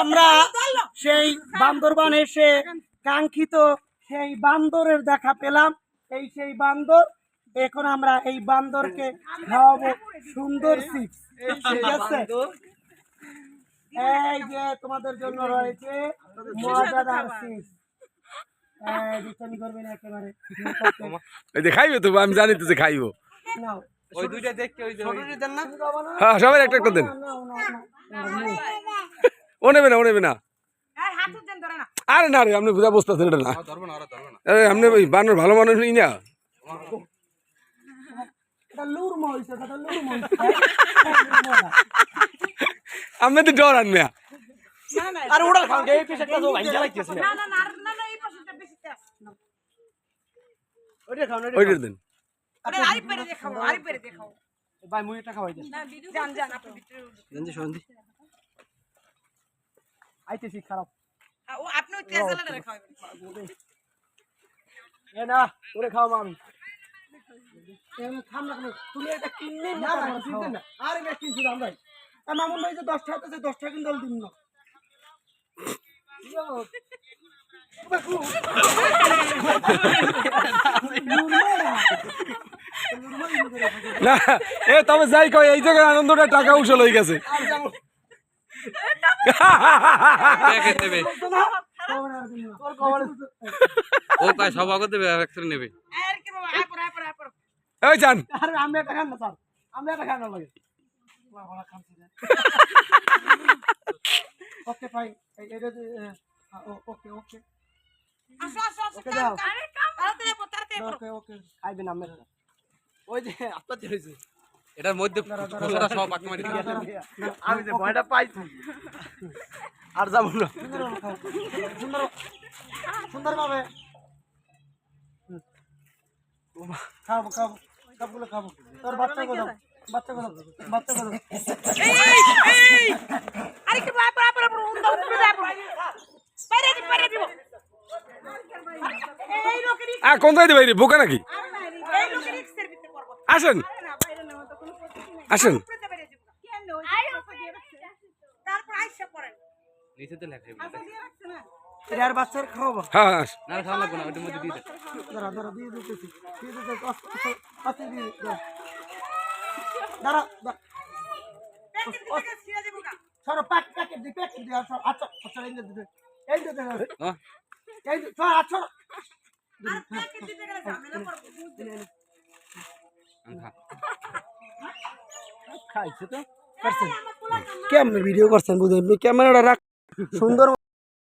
আমরা সেই বান্দরবান এসে কাঙ্ক্ষিত সেই বান্দরের দেখা পেলাম। এই সেই বান্দর এখন আমরা এই বান্দরকে খাওয়াবো সুন্দর চিপস। ঠিক আছে? এই যে তোমাদের জন্য রয়েছে মজাদার চিপস। খাইবে তো আমি জানি তো যে খাইবো। নাও। ওই দুইটা দেখতে ওই তুমি খাব না? হ্যাঁ সবাই একটা একটা দেন ও নেবে না ও নেবে না। আরে না রে আপনি বুঝা বসতেছেন এটা না। ধরবো না ওরা ধরবো না। আরে আপনি ওই বানর ভালো মানুষ নেই না। এটা লুরমা হইছে, এটা লুরমা হইছে। আপনি তো ডর আন আর ওটা খাও এই পিসটা তো ভাইজা লাগতেছে। না ওটা খাও না ওইটা দেন। ভাই মুই এটা খাওয়াই দেন আইতেছি খারাপ। ও এ না ওরে খাও আমি। এম খাম না কেন? তুমি এটা কিনলে না না না আরে না কিনছি না ভাই মামুন ভাই যে 10 টাকা আছে 10 টাকা কিন্তু দিন না। না এ তবে যাই কই এই জায়গায় আনন্দটা টাকা উসল হয়ে গেছে। দেবে। ও কাজ সব আগত দেবে এক করে নেবে। ওই যান। আরে আমি এটা খান না স্যার। আমি এটা খান না লাগে। ওকে ফাইন এটা ওকে ওকে। ওকে ওকে খাইবেন আপনারা ওই যে আপনার হয়েছে। এটার মধ্যে খোসাটা সব আঁক মারি দিয়ে আমি যে ভয়টা পাইছি। আর যাব না। সুন্দর সুন্দর ভাবে খাব খাব। সবগুলো খাব। তোর বাচ্চা বাচ্চা বাচ্চা কোন বোকা নাকি? আসেন দি আচ্ছা আচ্ছা আচ্ছা এই দে এই দে হ্যাঁ এই দে। সর আচ্ছা খা খাইছে তো করছেন কেমন ভিডিও করছেন বুঝেন? ক্যামেরাটা রাখ। সুন্দর